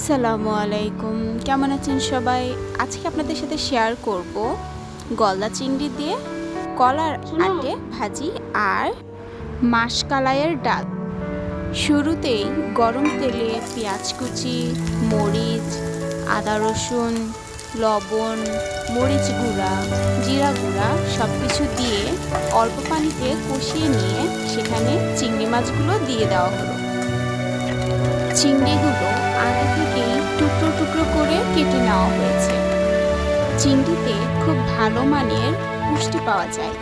আসসালামু আলাইকুম। কেমন আছেন সবাই? আজকে আপনাদের সাথে শেয়ার করব গলদা চিংড়ি দিয়ে কলার আটে ভাজি আর মাসকালাইয়ের ডাল। শুরুতেই গরম তেলে পেঁয়াজ কুচি মরিচ আদা রসুন লবণ মরিচ গুঁড়া জিরা গুঁড়া সব কিছু দিয়ে অল্প পানিতে কষিয়ে নিয়ে সেখানে চিংড়ি মাছগুলো দিয়ে দেওয়া হলো। চিংড়িগুলো আগে থেকেই টুকরো টুকরো করে কেটে নেওয়া হয়েছে। চিংড়িতে খুব ভালো মানের পুষ্টি পাওয়া যায়।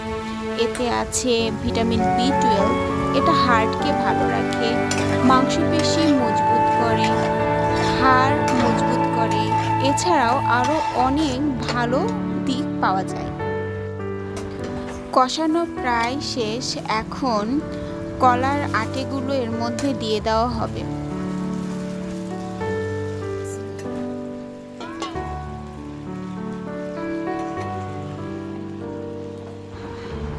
এতে আছে ভিটামিন বি টুয়েলভ, এটা হার্টকে ভালো রাখে, মাংসপেশি মজবুত করে, হাড় মজবুত করে, এছাড়াও আরও অনেক ভালো দিক পাওয়া যায়। কষানো প্রায় শেষ, এখন কলার আটেগুলো এর মধ্যে দিয়ে দেওয়া হবে।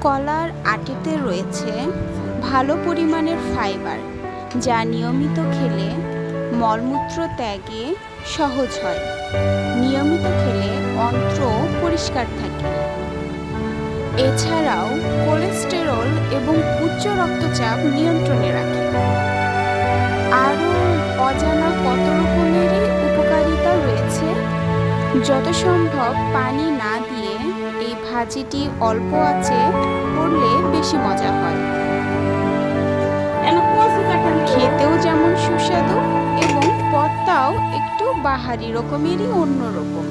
কলার আটিতে রয়েছে ভালো পরিমাণের ফাইবার, যা নিয়মিত খেলে মলমূত্র ত্যাগে সহজ হয়। নিয়মিত খেলে অন্ত্র পরিষ্কার থাকে। এছাড়াও কোলেস্টেরল এবং উচ্চ রক্তচাপ নিয়ন্ত্রণে রাখে। আরও অজানা কত রকমেরই উপকারিতা রয়েছে? যত সম্ভব পানি না ভাজিটি অল্প আছে, করলে বেশি মজা হয়। খেতেও যেমন সুস্বাদু এবং পত্তাও একটু বাহারি রকমেরই অন্যরকম।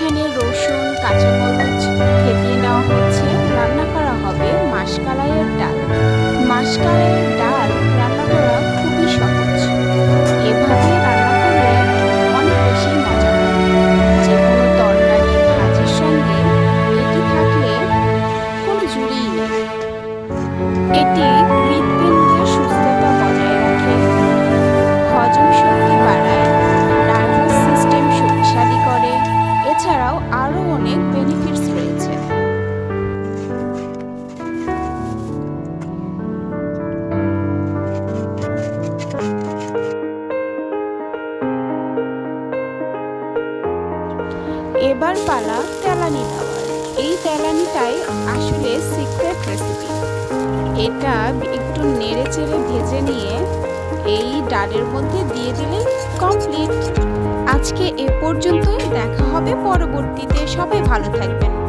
এখানে রসুন কাঁচা কাঁচামরিচ ফেটিয়ে নেওয়া হচ্ছে। রান্না করা হবে মাসকালাইয়ের ডাল। মাসকালাইয়ের ডাল রান্না করা খুবই সহজ। এভাবে রান্না করলে অনেক বেশি মজা যে কোনো তরকারি, ভাজির সঙ্গে এটি থাকলে কোনো এবার পালা তেলানি দেওয়ার এই তেলানিটাই আসলে সিক্রেট রেসিপি এটা একটু নেড়ে চেড়ে ভেজে নিয়ে এই ডালের মধ্যে দিয়ে দিলে কমপ্লিট আজকে এ পর্যন্তই, দেখা হবে পরবর্তীতে। সবাই ভালো থাকবেন।